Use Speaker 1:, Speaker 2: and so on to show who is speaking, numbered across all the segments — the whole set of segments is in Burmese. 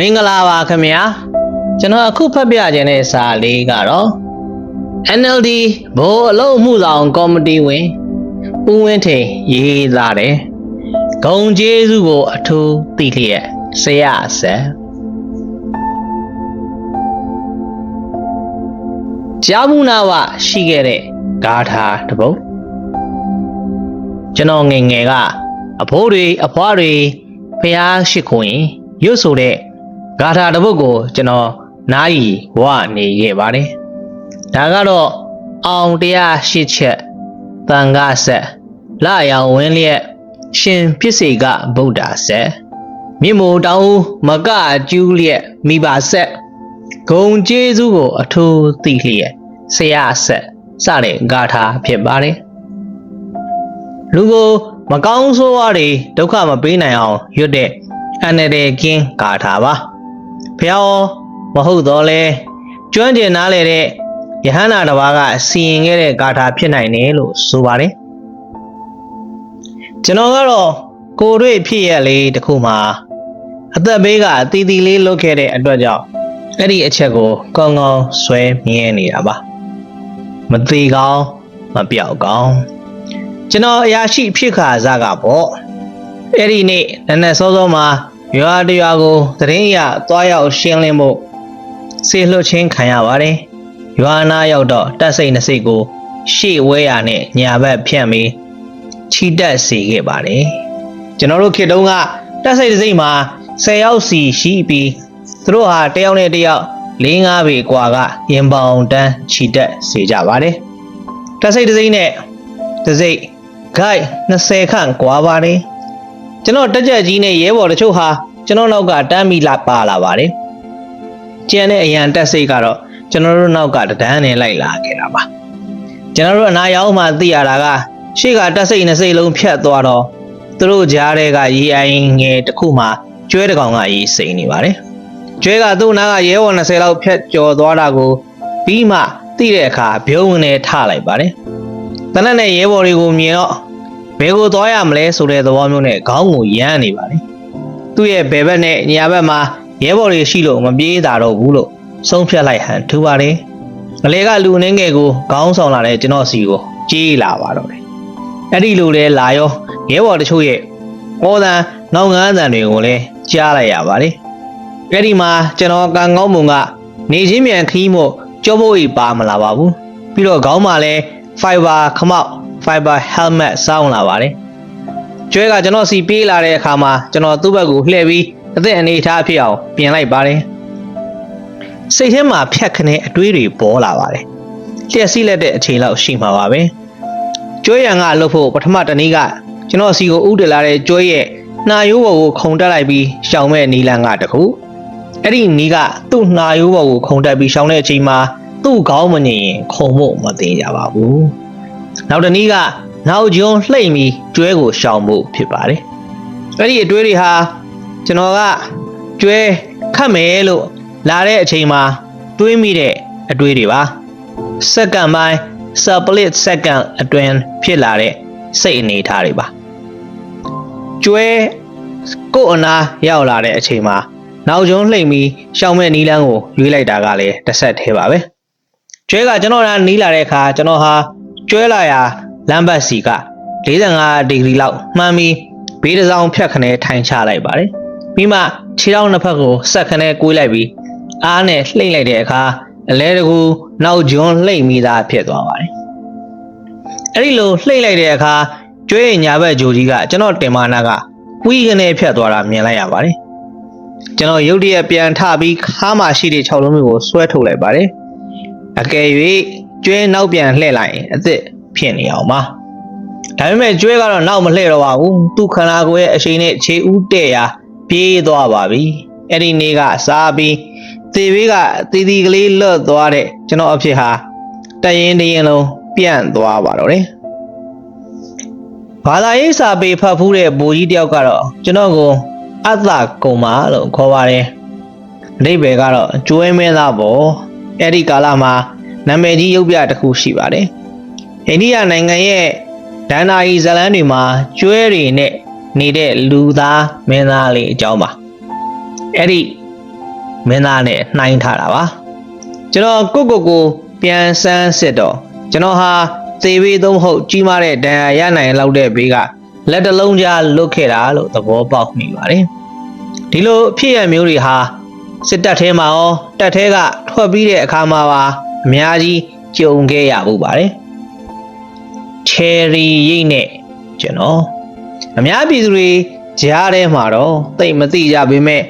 Speaker 1: မင်္ဂလာပါခင်ဗျာကျွန်တော်အခုဖတ်ပြခြင်းတဲ့စာလေးကတော့ NLD ဘိုးအလုံးမှုဆောင်ကော်မတီဝင်ဦးဝင်းထိန်ရေးသားတယ်ဂုံကျေးဇူးကိုအထူးသိလျက်ဆရာဆက်ကြားမှုနာဝရှိခဲ့တဲ့ဂါထာတစ်ပုဒ်ကျွန်တော်ငယ်ငယ်ကအဖိုးတွေအဖွားတွေဖះရှိခွင်ရွတ်ဆိုတဲ့ ဂါထာတစ်ပုဒ်ကိုကျွန်တော်နားရီဝနေခဲ့ပါတယ်ဒါကတော့အောင်တရားရှိချက်တန်ခါဆက်လာရောင်ဝင်းလျက်ရှင်ပြစ်စေကဗုဒ္ဓဆက်မြင့်မို့တောင်းဦးမကအကျူးလျက်မိပါဆက်ဂုံကျေးဇူးကိုအထူးသိလျက်ဆရာဆက်စတဲ့ဂါထာဖြစ်ပါတယ်လူကိုမကောင်းဆိုးဝါးတွေဒုက္ခမပေးနိုင်အောင်ရွတ်တဲ့အန္တရာယ်ကင်းဂါထာပါ ဖျောင်းမဟုတ်တော့လဲကျွမ်းကျင်နားလေတဲ့ယဟန္တာတစ်ပါးကစီရင်ခဲ့တဲ့ဂါထာဖြစ်နိုင်တယ်လို့ဆိုပါတယ်ကျွန်တော်ကတော့ကိုယ်တွေ့ဖြစ်ရလေးတစ်ခုမှာအသက်ဘေးကအတီးတီလေးလွတ်ခဲ့တဲ့အတွက်ကြောင့်အဲ့ဒီအချက်ကိုကောင်းကောင်းဆွဲမြဲနေတာပါမသေးကောင်းမပြောက်ကောင်းကျွန်တော်အရာရှိဖြစ်ခါစားကပေါ့အဲ့ဒီနေ့နက်နက်စောစောမှာ ရွာတရွာကိုသတင်းရသွားရောက်ရှင်းလင်းဖို့ဆေလွှတ်ချင်းခံရပါတယ်ရွာနာရောက်တော့တက်စိတ်နှစိတ်ကိုရှေ့ဝဲရနဲ့ညာဘက်ဖြန့်ပြီးချီတက်စေခဲ့ပါတယ်ကျွန်တော်တို့ခေတ်တုန်းကတက်စိတ်တစ်စိတ်မှာ10ယောက်စီရှိပြီးသူတို့ဟာတယောက်နဲ့တယောက်၄၅ပေกว่าကရင်ပေါင်တန်းချီတက်စေကြပါတယ်တက်စိတ်တစ်စိတ်နဲ့တစ်စိတ်ဂိုက်20ခန့်กว่าပါတယ် ကျွန်တော်တက်ကြက်ကြီးနဲ့ရဲဘော်တချို့ဟာကျွန်တော်နောက်ကတမ်းမိလာပါလာပါတယ်ကျန်တဲ့အရန်တက်စိတ်ကတော့ကျွန်တော်တို့နောက်ကတဒန်းနဲ့လိုက်လာခဲ့တာပါကျွန်တော်တို့အနာရောက်မှသိရတာကရှေ့ကတက်စိတ်နှစ်စိတ်လုံးဖြတ်သွားတော့သူတို့ကြားထဲကရေအိုင်ငယ်တစ်ခုမှကျွဲတကောင်ကရေးစိန်နေပါတယ်ကျွဲကသူ့နားကရဲဝံ20လောက်ဖြတ်ကျော်သွားတာကိုပြီးမှသိတဲ့အခါဘုံဝင်နဲ့ထလိုက်ပါတယ်တနက်နဲ့ရဲဘော်တွေကိုမြင်တော့ ဘယ်ကိုသွားရမလဲဆိုတဲ့သဘောမျိုးနဲ့ခေါင်းကိုရမ်းနေပါတယ်သူ့ရဲ့ဘယ်ဘက်နဲ့ညာဘက်မှာရဲဘော်တွေရှိလို့မပြေးတာတော့ဘူးလို့ဆုံးဖြတ်လိုက်ဟန်ထူပါတယ်။ငလေကလူနှင်းငယ်ကိုခေါင်းဆောင်လာတဲ့ကျွန်တော်စီကိုကြေးလာပါတော့တယ်။အဲ့ဒီလိုလဲလာရောရဲဘော်တချို့ရဲ့ဩသံနောက်ငန်းသံတွေကိုလည်းကြားလိုက်ရပါတယ်။အဲ့ဒီမှာကျွန်တော်ကံကောင်းမုံကနေချင်းမြန်ခီးမို့ကြောဖို့ဤပါမလာပါဘူး။ပြီးတော့ခေါင်းမှာလဲ fiber ခမောက် fiber helmet စောင်းလာပါတယ်။ကျွဲကကျွန်တော်စီပြေးလာတဲ့အခါမှာကျွန်တော်သူ့ဘက်ကိုလှည့်ပြီးအသက်အနေထားဖြစ်အောင်ပြင်လိုက်ပါတယ်။စိတ်ထဲမှာဖြတ်ခနဲ့အတွေးတွေပေါ်လာပါတယ်။လျှက်စီးလက်တဲ့အချိန်လောက်ရှိမှာပါပဲ။ကျွဲရံကလှုပ်ဖို့ပထမတနည်းကကျွန်တော်စီကိုဥတလာတဲ့ကျွဲရဲ့နှာရိုးပေါ်ကိုခုံတက်လိုက်ပြီးရှောင်မဲ့နီလန်ကတခု။အဲ့ဒီနီးကသူ့နှာရိုးပေါ်ကိုခုံတက်ပြီးရှောင်တဲ့အချိန်မှာသူ့ခေါင်းမငြိမ်ရင်ခုံဖို့မသိကြပါဘူး။ နောက်တနည်းကနောက်ကျုံလှိမ့်ပြီးကျွဲကိုရှောင်ဖို့ဖြစ်ပါတယ်။အဲ့ဒီအတွေးတွေဟာကျွန်တော်ကကျွဲခတ်မယ်လို့လာတဲ့အချိန်မှာတွေးမိတဲ့အတွေးတွေပါစက္ကန့်ပိုင်း split second အတွင်းဖြစ်လာတဲ့စိတ်အနေထားတွေပါကျွဲကို့အနာရောက်လာတဲ့အချိန်မှာနောက်ကျုံလှိမ့်ပြီးရှောင်းမဲ့နီးလန်းကိုရွေးလိုက်တာကလည်းတစ်ဆက်သေးပါပဲကျွဲကကျွန်တော်ကနီးလာတဲ့အခါကျွန်တော်ဟာ ကျွဲလာရာလမ်းဘတ်စီက45ဒီဂရီလောက်မှန်းပြီးဘေးတစ်စောင်းဖြတ်ခနဲထိုင်ချလိုက်ပါတယ်ပြီးမှခြေထောက်နှစ်ဖက်ကိုဆက်ခနဲကွေးလိုက်ပြီးအားနဲ့လှိမ့်လိုက်တဲ့အခါအလဲတကူနောက်ကျွန်းလှိမ့်မိသားဖြစ်သွားပါတယ်အဲ့ဒီလိုလှိမ့်လိုက်တဲ့အခါကျွဲညာဘက်ဂျိုကြီးကကျွန်တော်တင်မာနာကဝီးကနေဖြတ်သွားတာမြင်လိုက်ရပါတယ်ကျွန်တော်ရုတ်တရက်ပြန်ထပြီးခါမှရှိတဲ့6လုံးမျိုးကိုဆွဲထုတ်လိုက်ပါတယ်အကယ်၍ ကျွဲနောက်ပြန်လှည့်လိုက်ရင်အစ်စ်ဖြစ်နေအောင်ပါဒါပေမဲ့ကျွဲကတော့နောက်မလှည့်တော့ပါဘူးသူ့ခန္ဓာကိုယ်ရဲ့အရှိန်နဲ့ခြေဦးတဲ့ရာပြေးသွားပါပြီအဲ့ဒီနေ့ကစားပြီးသေဘေးကတီတီကလေးလွတ်သွားတဲ့ကျွန်တော်အဖြစ်ဟာတရင်တရင်လုံးပြန့်သွားပါတော့တယ်ဘာသာရေးစာပေဖတ်ဖူးတဲ့ဘိုးကြီးတယောက်ကတော့ကျွန်တော်ကိုအတ္တကုံမာလို့ခေါ်ပါတယ်အဓိပ္ပာယ်ကတော့ကျွဲမင်းသားပေါ့အဲ့ဒီကာလမှာ နာမည်ကြီးရုပ်ပြတစ်ခုရှိပါတယ်အိန္ဒိယနိုင်ငံရဲ့ဒန္နာယီဇလန်းတွေမှာကျွဲတွေနဲ့နေတဲ့လူသားမင်းသားလေးအကြောင်းပါအဲ့ဒီမင်းသားနဲ့နှိုင်းထားတာပါကျွန်တော်ကိုကိုကိုပြန်ဆန်းစစ်တော့ကျွန်တော်ဟာသေဘေးသုံးဟုတ်ကြီးမားတဲ့ဒဏ်ရာရနိုင်လောက်တဲ့ဘေးကလက်တစ်လုံးကြားလွတ်ခဲ့တာလို့သဘောပေါက်မိပါတယ်ဒီလိုအဖြစ်ရမျိုးတွေဟာစစ်တပ်ထဲမှာရောတပ်ထဲကထွက်ပြီးတဲ့အခါမှာပါ အများကြီးကြုံခဲ့ရမှုပါတယ်ချယ်ရီရိတ်နဲ့ကျွန်တော်အများပြည်သူတွေကြားထဲမှာတော့သိမသိကြပေမဲ့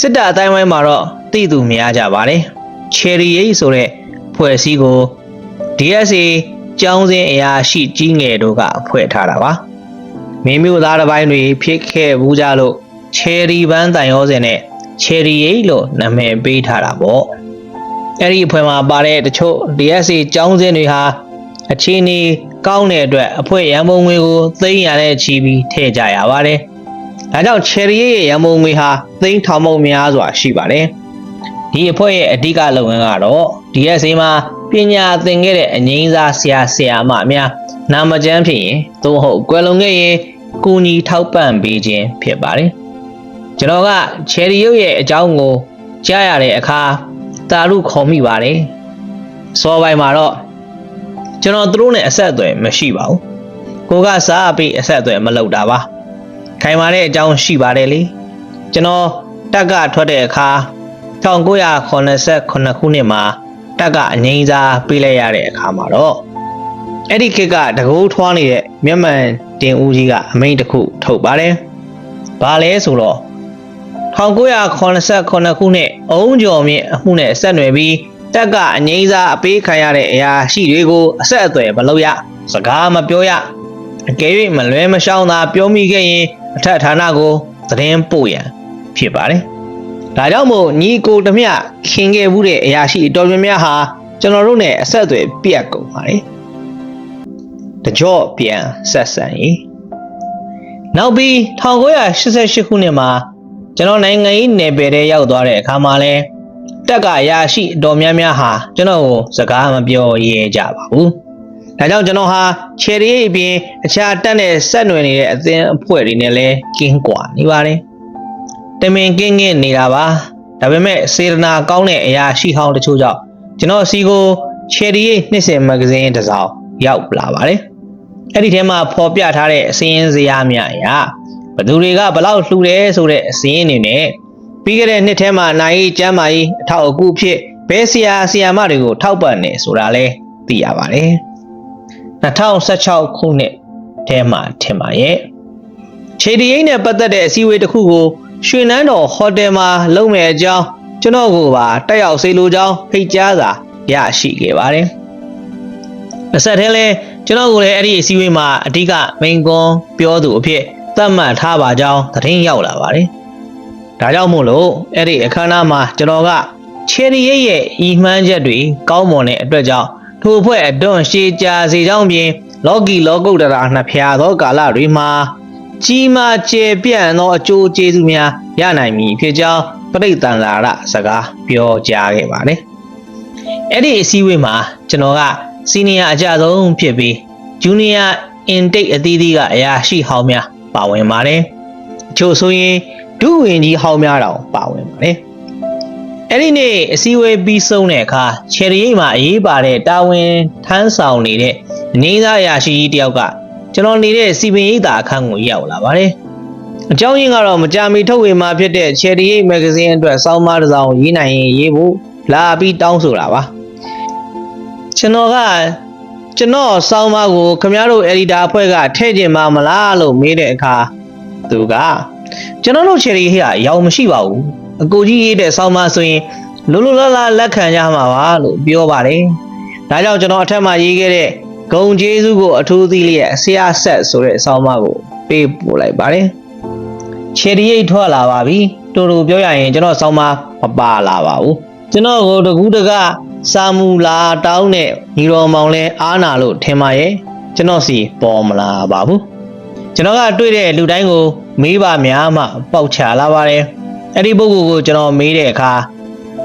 Speaker 1: စစ်တပ်အတိုင်းဝိုင်းမှာတော့သိသူများကြပါတယ်ချယ်ရီရိတ်ဆိုတဲ့ဖွဲ့စည်းကို DSA ကျောင်းစဉ်အရာရှိကြီးငယ်တို့ကဖွဲ့ထားတာပါမင်းမျိုးသားတစ်ပိုင်းတွေဖြစ်ခဲ့ဘူးကြလို့ချယ်ရီပန်းတန်ရောစင်နဲ့ချယ်ရီရိတ်လို့နာမည်ပေးထားတာပေါ့ အဲ့ဒီအဖွဲ့မှာပါတဲ့တချို့ DSA ကျောင်းစဉ်တွေဟာအခြေအနေကောင်းတဲ့အတွက်အဖွဲ့ရန်ပုံငွေကိုသိမ်းရတဲ့ချီပြီးထည့်ကြရပါတယ်ဒါကြောင့်ချယ်ရီရိတ်ရဲ့ရန်ပုံငွေဟာသိမ်းထောင်ပေါင်းများစွာရှိပါတယ်ဒီအဖွဲ့ရဲ့အဓိကလုပ်ငန်းကတော့ DSA မှာပညာသင်ခဲ့တဲ့အငိမ့်စားဆရာဆရာမများနာမကျန်းဖြစ်ရင်သို့ဟုတ်ကွယ်လွန်ခဲ့ရင်ကူညီထောက်ပံ့ပေးခြင်းဖြစ်ပါတယ်ကျွန်တော်ကချယ်ရီရုပ်ရဲ့အကြောင်းကိုကြားရတဲ့အခါ တာရုခေါ်မိပါတယ်စောပိုင်းမှာတော့ကျွန်တော်သူတို့နဲ့အဆက်အသွယ်မရှိပါဘူးကိုကစားပြီးအဆက်အသွယ်မလုပ်တာပါခိုင်မာတဲ့အကြောင်းရှိပါတယ်လေကျွန်တော်တက်ကထွက်တဲ့အခါ1989ခုနှစ်မှာတက်ကအငိမ့်စားပေးလိုက်ရတဲ့အခါမှာတော့အဲ့ဒီခေတ်ကတကိုးထွားနေတဲ့မျက်မှန်တင်ဦးကြီးကအမိန့်တစ်ခုထုတ်ပါတယ်။ဘာလဲဆိုတော့ 1989ခုနှစ်အုံးကျော်မြင့်အမှုနဲ့ဆက်နွယ်ပြီးတက်ကအငိမ့်စားအပေးခံရတဲ့အရာရှိတွေကိုအဆက်အသွယ်မလုပ်ရစကားမပြောရအကယ်၍မလွဲမရှောင်းသာပြောမိခဲ့ရင်အထက်ဌာနကိုသတင်းပို့ရန်ဖြစ်ပါတယ်။ဒါကြောင့်မို့ညီကိုတမျှခင်ခဲ့မှုတဲ့အရာရှိတော်များများဟာကျွန်တော်တို့နဲ့အဆက်အသွယ်ပြတ်ကုန်ပါတယ်။တကြော့ပြန်ဆက်ဆံရေးနောက်ပြီး1988ခုနှစ်မှာ ကျွန်တော်နိုင်ငံရေးနယ်ပယ်ထဲရောက်သွားတဲ့အခါမှာလဲတက်ကအရာရှိအတော်များများဟာကျွန်တော်ကိုစကားမပြောရဲကြပါဘူး။ဒါကြောင့်ကျွန်တော်ဟာချယ်ရီအပြင်အခြားတက်နဲ့ဆက်နွယ်နေတဲ့အသင်းအဖွဲ့တွေနဲ့လည်းကင်းကွာနေပါတယ်။တမင်ကင်းကင်းနေတာပါ။ဒါပေမဲ့စေတနာကောင်းတဲ့အရာရှိဟောင်းတချို့ကြောင့်ကျွန်တော်စီကိုချယ်ရီနှစ်စဉ်မဂ္ဂဇင်းတစ်စောင်ရောက်လာပါတယ်။အဲ့ဒီထဲမှာဖော်ပြထားတဲ့အစည်းအဝေးစရာများအရာဘ သူတွေကဘလောက်လှူတယ်ဆိုတဲ့အစည်းအဝေးနေနဲ့ပြီးခဲ့တဲ့နှစ်ထဲမှာနိုင်ရေးကျမ်းမာရေးအထောက်အကူဖြစ်ဘဲဆရာဆရာမတွေကိုထောက်ပံ့နေဆိုတာလဲသိရပါတယ်2016ခုနှစ်ထဲမှာထင်ပါရဲ့ခြေတရိပ်နဲ့ပတ်သက်တဲ့အစည်းအဝေးတစ်ခုကိုရွှေနန်းတော်ဟိုတယ်မှာလုပ်မယ်အကြောင်းကျွန်တော်ကိုပါတက်ရောက်စေလိုကြောင်းဖိတ်ကြားစာရရှိခဲ့ပါတယ်။အဆက်ထဲလဲကျွန်တော်ကိုလည်းအဲ့ဒီအစည်းအဝေးမှာအဓိကမိန်ကွန်းပြောသူအဖြစ် သတ်မှတ်ထားပါကြောင်းသတင်းရောက်လာပါတယ်။ဒါကြောင့်မို့လို့အဲ့ဒီအခမ်းအနားမှာကျွန်တော်ကချယ်ရီရဲ့ရဲ့ဤမှန်းချက်တွေကောင်းမွန်တဲ့အတွက်ကြောင့်ထိုအဖွဲ့အတွန်းရှေးကြာစေကြောင်းပြင်လောကီလောကုတ္တရာနှစ်ဖြာသောကာလတွေမှာကြီးမားကျယ်ပြန့်သောအကျိုးကျေးဇူးများရနိုင်မည်ဖြစ်ကြောင်းပြိတ္တန်လာရစကားပြောကြားခဲ့ပါတယ်။အဲ့ဒီအစည်းအဝေးမှာကျွန်တော်ကစီနီယာအကြဆုံးဖြစ်ပြီးဂျူနီယာအင်တိတ်အသီးသီးကအရာရှိဟောင်းများ ပါဝင်ပါတယ်။အချို့ဆိုရင်ဒုဝင်ကြီးဟောင်းများတောင်ပါဝင်ပါတယ်။အဲ့ဒီနေ့အစည်းအဝေးပြီးဆုံးတဲ့အခါချယ်ရီရိတ်မှာအရေးပါတဲ့တာဝန်ထမ်းဆောင်နေတဲ့နေသားအရာရှိကြီးတယောက်ကကျွန်တော်နေတဲ့စီပင်ရိပ်သာအခန်းကိုရောက်လာပါတယ်။အကြောင်းရင်းကတော့မကြာမီထုတ်ဝေမှာဖြစ်တဲ့ Cherry ရိပ်မဂ္ဂဇင်းအတွက်စောင်းမတစ်စောင်ရေးနိုင်ရင်ရေးဖို့လာပြီးတောင်းဆိုတာပါ။ကျွန်တော်က ကျွန်တော်စောင်းမကိုခမရတို့ editor အဖွဲ့ကထည့်ကျင်မှာမလားလို့မေးတဲ့အခါသူကကျွန်တော်တို့ Cherry ဟိကရောင်မရှိပါဘူး။အကိုကြီးရေးတဲ့စောင်းမဆိုရင်လိုလိုလားလားလက်ခံကြမှာပါလို့ပြောပါတယ်။ဒါကြောင့်ကျွန်တော်အထက်မှာရေးခဲ့တဲ့ဂုံကျေးဇူးကိုအထူးသီးလျက်ဆရာဆက်ဆိုတဲ့အဆောင်မကိုပေးပို့လိုက်ပါတယ်။ချယ်ရီရိတ်ထွက်လာပါပြီ။တူတူပြောရရင်ကျွန်တော်ဆောင်းမမပါလာပါဘူး။ကျွန်တော်ကိုတကူးတက စာမူလာတောင်းတဲ့ညီတော်မောင်လဲအားနာလို့ထင်ပါရဲ့။ကျွန်တော်စီပေါ်မလာပါဘူး။ကျွန်တော်ကတွေ့တဲ့လူတိုင်းကိုမေးပါများမှပေါက်ချလာပါတယ်။အဲ့ဒီပုဂ္ဂိုလ်ကိုကျွန်တော်မေးတဲ့အခါ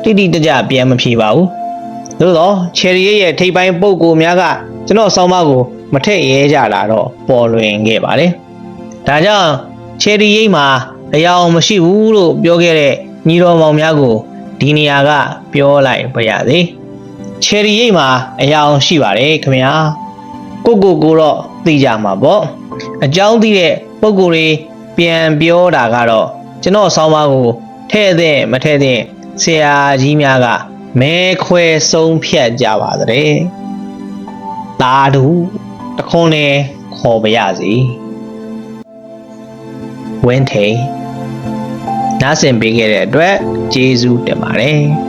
Speaker 1: တိတိတကျပြန်မဖြေပါဘူး။သို့တော့ချယ်ရီရဲ့ထိပ်ပိုင်းပုဂ္ဂိုလ်များကကျွန်တော်ဆောင်းပါးကိုမထည့်ရဲကြတာတော့ပေါ်လွင်ခဲ့ပါတယ်။ဒါကြောင့်ချယ်ရီရိတ်မှာအယောင်မရှိဘူးလို့ပြောခဲ့တဲ့ညီတော်မောင်များကိုဒီနေရာကပြောလိုက်ပါရစေ ချယ်ရီရိတ်မှာအယောင်ရှိပါတယ်ခင်ဗျာကိုကိုကိုတော့သိကြမှာပေါ့အကြောင်းသိတဲ့ပုံကိုယ်တွေပြန်ပြောတာကတော့ကျွန်တော်ဆောင်းပါးကိုထဲ့တဲ့မထဲ့တဲ့ဆရာကြီးများကမဲခွဲဆုံးဖြတ်ကြပါတဲ့တာတူတခွန်းနဲ့ခေါ်ပါရစေဝင်းထိန်နားဆင်ပေးခဲ့တဲ့အတွက်ကျေးဇူးတင်ပါတယ်